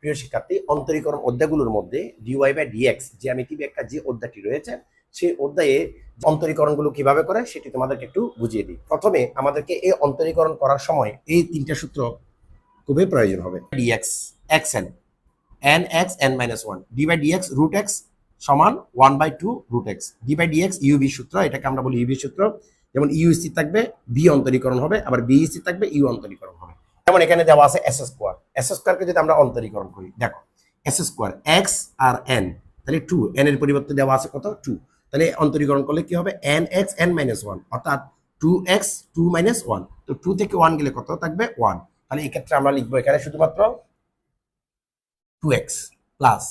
প্রিয় শিক্ষার্থী, অন্তরীকরণ অধ্যায়গুলোর মধ্যে ডিওয়াই বাই ডিএক্স যে আমি জ্যামিতি একটা যে অধ্যায়টি রয়েছে, সেই অধ্যায়ে অন্তরীকরণগুলো কীভাবে করে সেটি তোমাদেরকে একটু বুঝিয়ে দিই। প্রথমে আমাদেরকে এই অন্তরীকরণ করার সময় এই তিনটা সূত্র খুবই প্রয়োজন হবে। D X X N N X N minus one D by D X root X সমান one by two root X D by D X U V সূত্র, এটাকে আমরা বলি ইউবি সূত্র, যেমন ইউ স্থির থাকবে বি অন্তরীকরণ হবে, আবার বি স্থির থাকবে ইউ অন্তরীকরণ হবে। যেমন এখানে দেওয়া আছে এস স্কোয়ার এস স্কোয়ারকে যদি আমরা অন্তরীকরণ করি, দেখো S square X R N তাহলে টু এন এর পরিবর্তে দেওয়া আছে কত? টু তাহলে অন্তরীকরণ করলে কি হবে? N X N minus one অর্থাৎ two X two minus one তো টু থেকে ওয়ান গেলে কত থাকবে? ওয়ান তাহলে এই ক্ষেত্রে আমরা লিখব এখানে শুধুমাত্র টু এক্স প্লাস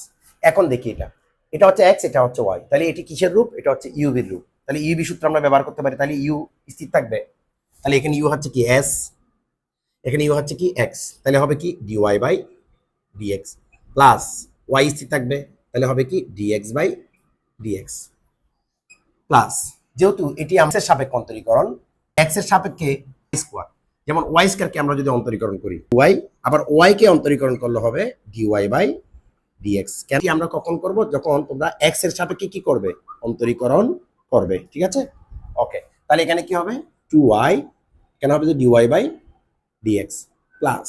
এখন দেখি এটা। এটা হচ্ছে এক্স এটা হচ্ছে ওয়াই তাহলে এটি কিসের রূপ? এটা হচ্ছে ইউবির রূপ। তাহলে ইউবি সূত্র আমরা ব্যবহার করতে পারি। তাহলে ইউ স্থির থাকবে। তাহলে এখানে ইউ হচ্ছে কি? এস এখানে ইউ হচ্ছে কি এক্স তাহলে হবে কি D Y by D X plus Y স্থির থাকবে, তাহলে হবে কি ডিএক্স বাই ডিএক্স প্লাস যেহেতু এটি আমাদের সাপেক্ষ অন্তরীকরণ এক্সের সাপেক্ষে স্কোয়ার যেমন ওয়াই স্কোয়ারকে আমরা যদি অন্তরীকরণ করি ওয়াই আবার ওয়াই কে অন্তরীকরণ করলে হবে ডিওয়াই বাই ডিএক্স কেন কি আমরা কখন করব? যখন তোমরা এক্সের সাপেক্ষে কি করবে? অন্তরীকরণ করবে, ঠিক আছে? ওকে তাহলে এখানে কি হবে? টু ওয়াই কেন হবে যে ডিওয়াই বাই ডিএক্স প্লাস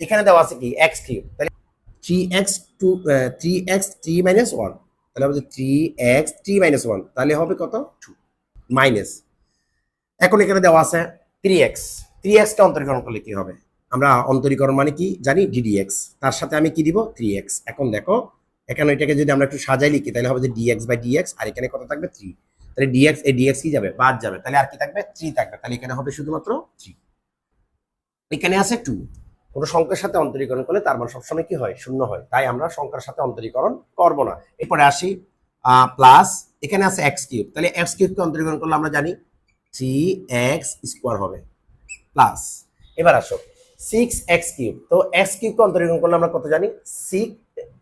এখানে দেওয়া আছে কি? এক্স কিউব তাহলে three x two three x three minus one তাহলে হবে three x three minus one তাহলে হবে কত? টু মাইনাস এখন এখানে দেওয়া আছে থ্রি এক্স থ্রি এক্সটা অন্তরীকরণ করলে কি হবে? আমরা অন্তরীকরণ মানে কি? জানি ডিডিএক্স তার সাথে আমি কি দিব? থ্রি এক্স এখন দেখো, এখানে এটাকে যদি আমরা একটু সাজাই লিখি, তাহলে হবে যে ডিএক্স বাই ডিএক্স আর এখানে কত থাকবে? থ্রি তাহলে ডিএক্স এই ডিএক্স কি যাবে? বাদ যাবে। তাহলে আর কি থাকবে? থ্রি থাকবে। তাহলে এখানে হবে শুধুমাত্র থ্রি এখানে আছে টু কোনো সংখ্যার সাথে অন্তরীকরণ করলে তার মান সবসময় কি হয়? শূন্য হয়। তাই আমরা সংখ্যার সাথে অন্তরীকরণ করব না। এরপরে আসি প্লাস এখানে আছে এক্স কিউব তাহলে এক্স কিউবকে অন্তরীকরণ করলে আমরা জানি থ্রি এক্স স্কোয়ার হবে। প্লাস এবার আসো সিক্স এক্স কিউব তো এক্স কিউবকে অন্তরীকরণ করলে আমরা কত জানি? সিক্স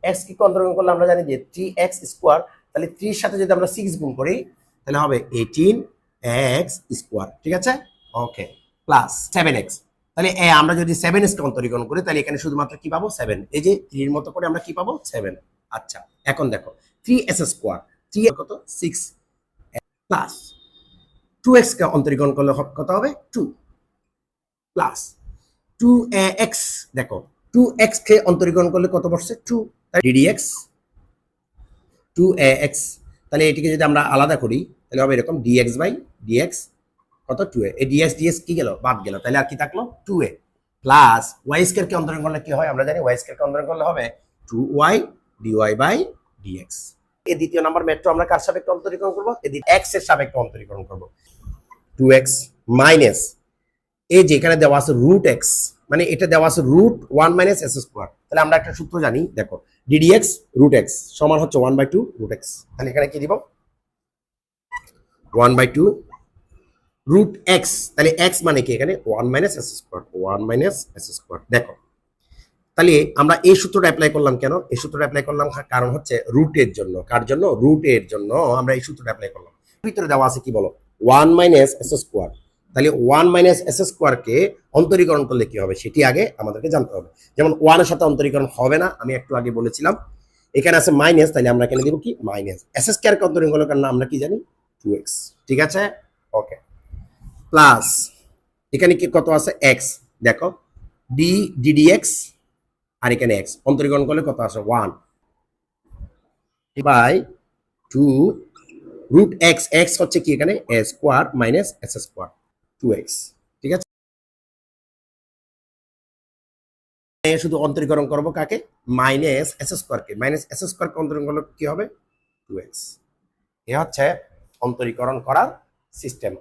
এক্স কিউবকে অন্তরীকরণ করলে আমরা জানি যে থ্রি এক্স স্কোয়ার তাহলে থ্রির সাথে যদি আমরা সিক্স গুণ করি, তাহলে হবে এইটিন এক্স স্কোয়ার ঠিক আছে? ওকে প্লাস সেভেন এক্স তাহলে আমরা যদি সেভেন এক্সকে অন্তরীকরণ করি, তাহলে এখানে শুধুমাত্র কি পাবো? সেভেন এই যে থ্রির মতো করে আমরা কি পাবো? সেভেন আচ্ছা এখন দেখো থ্রি এস স্কোয়ার থ্রি কত? সিক্স প্লাস টু এক্স কে অন্তরীকরণ করলে কত হবে? টু প্লাস টু এক্স দেখো টু এক্স কে অন্তরীকরণ করলে কত বসছে? টু ডিডিএক্স টু এক্স তাহলে এটিকে যদি আমরা আলাদা করি, তাহলে হবে এরকম D X by D X কত? Two A D X D X কি গেল? বাদ গেল। তাহলে আর কি থাকল? Two A plus Y square কে অন্তরণ করলে কি হয়? আমরা জানি ওয়াই স্কোয়ার কে অন্তরণ করলে হবে two Y D Y by D X এই দ্বিতীয় নাম্বার মেট্রো আমরা কার সাপেক্ষে অন্তরীকরণ করব? এক্সের সাপেক্ষে অন্তরীকরণ করব। টু এক্স মাইনাস এই যে এখানে দেওয়া আছে রুট এক্স মানে এটা দেওয়া আছে root one minus S square তাহলে আমরা একটা সূত্র জানি, দেখো ডিডিএক্স রুট এক্স সমান হচ্ছে one by two root X তাহলে এখানে কি দিব? One by two root X তাহলে এক্স মানে কি এখানে? One minus S square one minus S square দেখো, তাহলে আমরা এই সূত্রটা অ্যাপ্লাই করলাম কেন? এই সূত্রটা অ্যাপ্লাই করলাম কারণ হচ্ছে রুটের জন্য। কার জন্য? রুটের জন্য আমরা এই সূত্রটা অ্যাপ্লাই করলাম। ভিতরে দেওয়া আছে কি বলো? ওয়ান মাইনাস এস স্কোয়ার তাহলে ওয়ান মাইনাস এস স্কোয়ারকে অন্তরীকরণ করলে কি হবে? সেটি আগে আমাদেরকে জানতে হবে। যেমন ওয়ানের সাথে অন্তরীকরণ হবে না, আমি একটু আগে বলেছিলাম। এখানে আছে মাইনাস তাহলে আমরা এখানে দিব কি? মাইনাস এস স্কোয়ারকে অন্তরীকরণ করার আমরা কি জানি? টু এক্স ঠিক আছে? ওকে প্লাস এখানে কি কত আছে? এক্স। দেখো, ডি ডিডি এক্স, আর এখানে এক্স। অন্তরীকরণ করলে কত আছে one. By two root X. X হচ্ছে কি এখানে? A square minus S square. Two X. ঠিক আছে? শুধু অন্তরীকরণ করব কাকে? মাইনাস এস স্কোয়ারকে। মাইনাস এস স্কোয়ারকে অন্তরীকরণ করলে কি হবে? Two x. এ হচ্ছে অন্তরীকরণ করার সিস্টেম।